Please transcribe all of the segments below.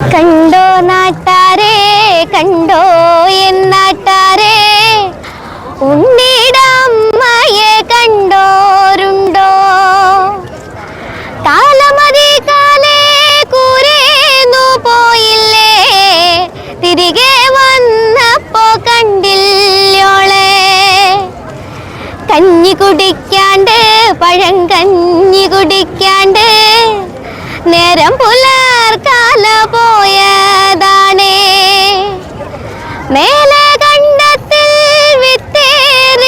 കണ്ടോ നാട്ടാരേ കണ്ടോ എന്നാട്ടാരേ ഉണ്ണിയുടെ അമ്മയെ കണ്ടോരുണ്ടോ? കാലമതി കാലേ കൂരേന്നു പോയില്ലേ? തിരികെ വന്നപ്പോ കണ്ടില്ലോളെ? കഞ്ഞി കുടിക്കാണ്ട് പഴം കഞ്ഞി കുടിക്കാണ്ട് നേരം പുലർക്കാല പോയതാണേ. മേലെ കണ്ടത്തിൽ വിത്തേറിയാനായി.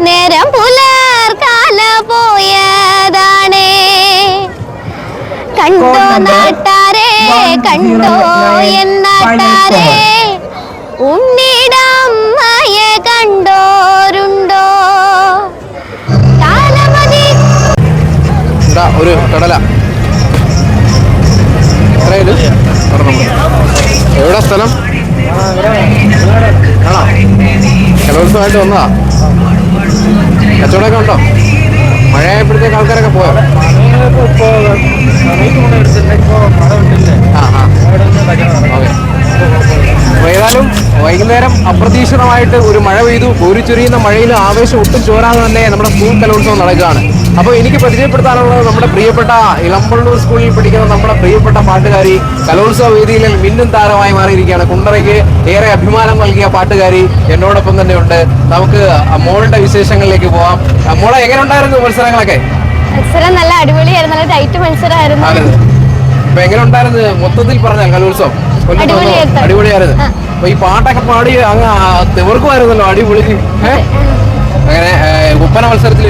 നേരം പുലർക്കാല പോയതാണേ. കണ്ടോ നാട്ടാരെ കണ്ടോ എന്നാട്ടാരെ ഉണ്ണിയുടെ കലോത്സവമായിട്ട് വന്നതാ. കച്ചവടമൊക്കെ ഉണ്ടോ? മഴയായപ്പോഴത്തേക്ക് ആൾക്കാരൊക്കെ പോയോ? ആ ആ ഏതായാലും വൈകുന്നേരം അപ്രതീക്ഷിതമായിട്ട് ഒരു മഴ പെയ്തു കോരിച്ചൊരിയുന്ന മഴയിൽ ആവേശം ഒട്ടും ചോരാതെ തന്നെ നമ്മുടെ സ്കൂൾ കലോത്സവം നടക്കുകയാണ്. അപ്പോൾ എനിക്ക് പരിചയപ്പെടുത്താനുള്ളത് നമ്മുടെ പ്രിയപ്പെട്ട ഇളമ്പള്ളൂർ സ്കൂളിൽ പഠിക്കുന്ന നമ്മുടെ പ്രിയപ്പെട്ട പാട്ടുകാരി കലോത്സവ വേദിയിൽ മിന്നും താരമായി മാറിയിരിക്കുകയാണ്. കുണ്ടറയ്ക്ക് ഏറെ അഭിമാനം നൽകിയ പാട്ടുകാരി എന്നോടൊപ്പം തന്നെ ഉണ്ട് നമുക്ക് മോളുടെ വിശേഷങ്ങളിലേക്ക് പോവാം. മോളെ എങ്ങനെ ഉണ്ടായിരുന്നു മത്സരങ്ങളൊക്കെ? മത്സരം നല്ല അടിപൊളിയായിരുന്നു. നല്ല ടൈറ്റ് മത്സരമായിരുന്നു. എങ്ങനെ ഉണ്ടായിരുന്നു മൊത്തത്തിൽ പറഞ്ഞാൽ കലോത്സവം. അടിപൊളിയായിരുന്നു. അപ്പൊ ഈ പാട്ടൊക്കെ പാടി അങ്ങ് തിവർക്കുമായിരുന്നല്ലോ അടിപൊളി. അങ്ങനെ ഒപ്പന മത്സരത്തിൽ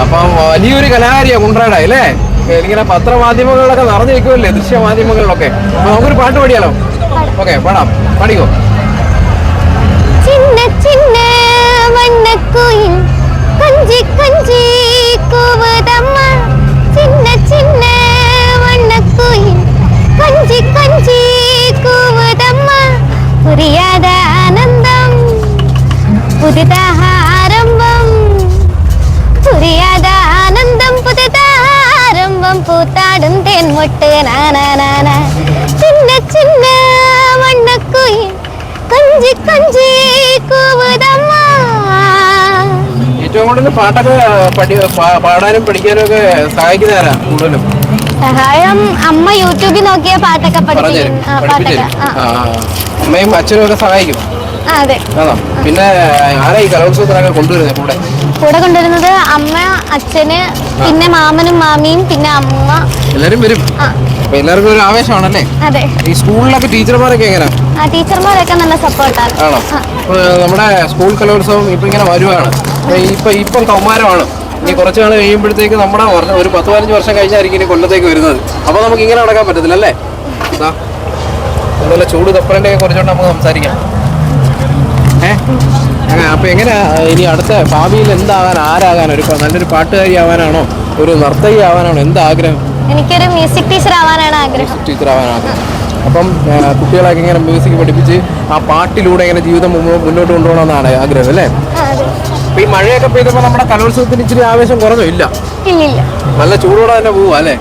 അപ്പൊ വലിയൊരു കലാകാരിയാ കുണ്ട്രയുടെ അല്ലേ? ഇങ്ങനെ പത്രമാധ്യമങ്ങളിലൊക്കെ നിറഞ്ഞു നിൽക്കുമല്ലേ ദൃശ്യമാധ്യമങ്ങളിലൊക്കെ. അപ്പൊ നമുക്കൊരു പാട്ട് പാടിയാലോ? ഓക്കെ പാടാം. പാടിക്കോ. ചിന്ന ചിന്ന പുതിതാരംഭം. പുരിയാத ആനന്ദം ആരംഭം പൂത്താടും തേൻമൊട്ട് നാനാനാന ചിന്ന ചിന്ന മണ്ണക്കുയിൽ കഞ്ചി കഞ്ചി കൂവുതമ്മ. ഏറ്റവും കൂടുതൽ പാട്ടൊക്കെ പാടാനും പഠിക്കാനും ഒക്കെ സഹായിക്കുന്നതാരാ കൂടുതലും. സഹായം അമ്മ യൂട്യൂബിൽ നോക്കിയ പാട്ടൊക്കെ പഠിക്കും അമ്മയും അച്ഛനും ഒക്കെ സഹായിക്കും. അതെ. പിന്നെ ആരാ ഈ കലോത്സവത്തിനൊക്കെ കൊണ്ടുവരുന്നത് കൂടെ? കൂടെ കൊണ്ടുവരുന്നത് അമ്മ അച്ഛന് പിന്നെ മാമനും മാമിയും പിന്നെ അമ്മ. എല്ലാരും വരും. അപ്പൊ എല്ലാവർക്കും ഒരു ആവേശമാണല്ലേ? അതെ. ഈ സ്കൂളിലൊക്കെ ടീച്ചർമാരൊക്കെ എങ്ങനെ? ആ ടീച്ചർമാരൊക്കെ നല്ല സപ്പോർട്ടാണ്. ആണോ? നമ്മുടെ സ്കൂൾ കലോത്സവം ഇപ്പൊ ഇങ്ങനെ വരുവാണ്. ഇപ്പൊ ഇപ്പം കൗമാരമാണ്. ഇനി കുറച്ച് നാൾ കഴിയുമ്പോഴത്തേക്ക് നമ്മുടെ ഒരു പത്ത് പതിനഞ്ച് വർഷം കഴിഞ്ഞായിരിക്കും ഇനി കൊല്ലത്തേക്ക് വരുന്നത്. അപ്പൊ നമുക്ക് ഇങ്ങനെ നടക്കാൻ പറ്റത്തില്ല അല്ലേ? അതുപോലെ ചൂട് തപ്പലിന്റെ ഒക്കെ കുറിച്ചുകൊണ്ട് നമുക്ക് സംസാരിക്കാം. ഏഹ് അപ്പൊ എങ്ങനെ ഇനി അടുത്ത ഭാവിയിൽ എന്താകാൻ ആരാകാൻ ഒരു നല്ലൊരു പാട്ടുകാരി ആവാനാണോ ഒരു നർത്തകി ആവാനാണോ എന്താ ആഗ്രഹം എനിക്കൊരു മ്യൂസിക് ടീച്ചർ ആവാനാണ് ആഗ്രഹം. ടീച്ചർ ആവാനാണ്. അപ്പം കുട്ടികളൊക്കെ ഇങ്ങനെ മ്യൂസിക് പഠിപ്പിച്ച് ആ പാട്ടിലൂടെ ഇങ്ങനെ ജീവിതം മുന്നോട്ട് കൊണ്ടുപോകണമെന്നാണ് ആഗ്രഹം അല്ലേ? ഈ മഴയൊക്കെ പെയ്തപ്പോൾ നമ്മുടെ കലോത്സവത്തിന് ഇച്ചിരി ആവേശം കുറഞ്ഞോ? ഇല്ല. നല്ല ചൂടോടെ തന്നെ പോവാ അല്ലേ?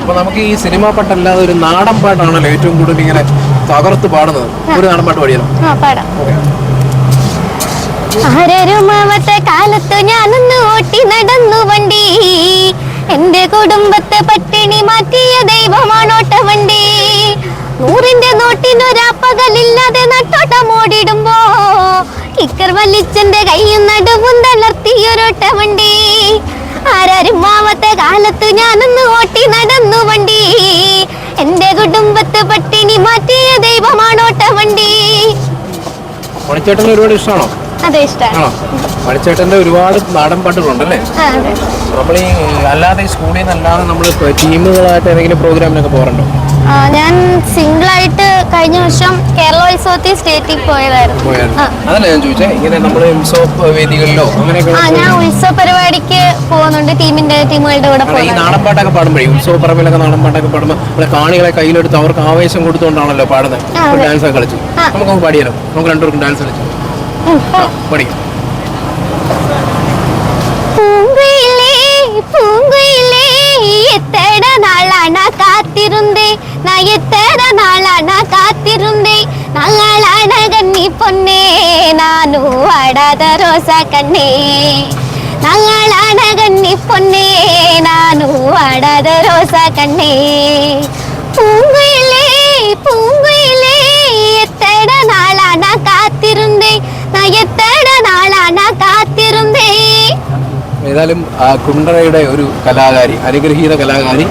അപ്പൊ നമുക്ക് ഈ സിനിമാ പാട്ടല്ലാതെ ഒരു നാടൻ പാട്ടാണല്ലോ ഏറ്റവും കൂടുതൽ ഇങ്ങനെ തകർത്ത് പാടുന്നത്. ഒരു നാടൻ പാട്ട് പാടിയാലോ? ആരരുമാവത്തെ കാലത്ത് ഞാനൊന്ന് ഓട്ടി നടന്നു വണ്ടി. എന്റെ കുടുംബത്തെ പട്ടിണി മാറ്റിയ ദൈവമാണോട്ട വണ്ടി. നൂറിന്റെ നോട്ടിനൊരാപ്പകലില്ലാതെ നട്ടോട്ടം ഓടിടുമ്പോ കിക്കർ വലിച്ചന്റെ കൈയും നടുവും തളർത്തിയൊരൊട്ട വണ്ടി. ആരരുമാവത്തെ കാലത്ത് ഞാനൊന്ന് ഓട്ടി നടന്നു വണ്ടി. എന്റെ കുടുംബത്തെ പട്ടിണി മാറ്റിയ ദൈവമാണോട്ട വണ്ടി. ഒരുപാട് ഇഷ്ടമാണോ? അതെ ഇഷ്ടമാണ് മണിച്ചേട്ടന്റെ ഒരുപാട് നാടൻ പാട്ടുകളുണ്ട് അല്ലേ നമ്മൾ ഈ അല്ലാതെ സ്കൂളിൽ നിന്ന് അല്ലാതെ നമ്മൾ ടീമുകളായിട്ട് ഏതെങ്കിലും പ്രോഗ്രാമിനൊക്കെ പോകാറുണ്ടോ? ഞാൻ സിംഗിൾ ആയിട്ട് കഴിഞ്ഞ വർഷം കേരളോത്സവത്തിൽ സ്റ്റേറ്റിൽ പോയതായിരുന്നു. അതല്ല ഞാൻ ചോദിച്ചേ? ഇങ്ങനെ നമ്മൾ ഉത്സവ വേദികളിലോ ആ ഞാൻ ഉത്സവ പരിപാടിക്ക് പോകുന്നുണ്ട്. ടീമിന്റെ ടീമുകളുടെ കൂടെ ഈ പോകുന്നുണ്ട് നാടൻ പാട്ടൊക്കെ പാടുമ്പോഴേ ഉത്സവ പറമ്പിലൊക്കെ നാടൻ പാട്ടൊക്കെ പാടുമ്പോൾ നമ്മുടെ കാണികളെ കയ്യിലെടുത്ത് അവർക്ക് ആവേശം കൊടുത്തുകൊണ്ടാണല്ലോ പാടുന്നത്. ഡാൻസ് ഒക്കെ കളിച്ചു. നമുക്ക് പാടിയാലോ? നമുക്ക് രണ്ടുപേർക്കും ഡാൻസ് കളിച്ചു. படிங்க எத்தனை நாளா நான் காத்திருந்தேன் நான் எத்தனை நாளா நான் காத்திருந்தேன் நல்லாளான கண்ணி பொண்ணே நானும் வாடாத ரோசா கண்ணே. நல்லாளான கண்ணி பொண்ணே நானும் வாடாத ரோசா ഏതായാലും കുണ്ടറയുടെ ഒരു കലാകാരി അനുഗ്രഹീത കലാകാരി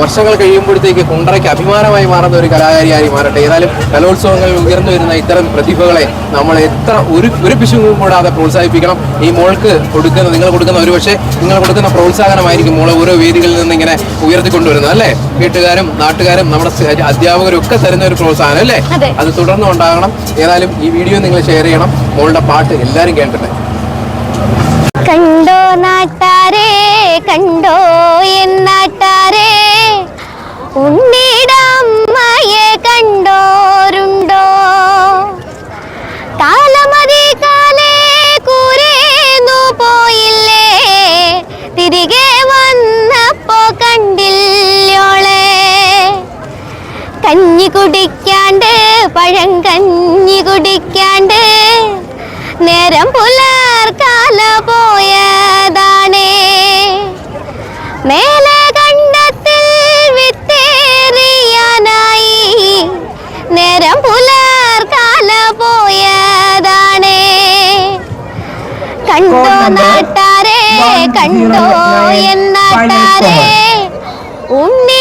വർഷങ്ങൾ കഴിയുമ്പോഴത്തേക്ക് കുണ്ടറയ്ക്ക് അഭിമാനമായി മാറുന്ന ഒരു കലാകാരിയായി മാറട്ടെ. ഏതായാലും കലോത്സവങ്ങളിൽ ഉയർന്നു വരുന്ന ഇത്തരം പ്രതിഭകളെ നമ്മൾ എത്ര ഒരു ഒരു പിശുവും കൂടാതെ പ്രോത്സാഹിപ്പിക്കണം. ഈ മോൾക്ക് കൊടുക്കുന്ന നിങ്ങൾ കൊടുക്കുന്ന ഒരുപക്ഷെ നിങ്ങൾ കൊടുക്കുന്ന പ്രോത്സാഹനമായിരിക്കും മോളെ ഓരോ വേദികളിൽ നിന്ന് ഇങ്ങനെ ഉയർത്തിക്കൊണ്ടുവരുന്നത് അല്ലേ? വീട്ടുകാരും നാട്ടുകാരും നമ്മുടെ അധ്യാപകരും ഒക്കെ തരുന്ന ഒരു പ്രോത്സാഹനം അല്ലേ? അത്. തുടർന്നും ഉണ്ടാകണം ഏതായാലും ഈ വീഡിയോ നിങ്ങൾ ഷെയർ ചെയ്യണം. മോളുടെ പാട്ട് എല്ലാവരും കേട്ടിട്ടെ. കണ്ടോ നാട്ടാരേ കണ്ടോ എന്നാട്ടാരേ ഉണ്ണിടമ്മയെ കണ്ടോരുണ്ടോ? കാലമതി കാലേ കൂരേന്നു പോയില്ലേ? തിരികെ വന്നപ്പോ കണ്ടില്ലോളെ? കഞ്ഞി കുടിക്കാണ്ട് പഴം കഞ്ഞി കുടിക്കാണ്ട് നേരം പുലർക്കാല പോയതാണേ. മേലെ കണ്ടത്തിൽ വിത്തേറിയാനായി. നേരം പുലർക്കാല പോയതാണേ. കണ്ടോ നാട്ടാരെ കണ്ടോ എന്നാട്ടാരെ ഉണ്ണി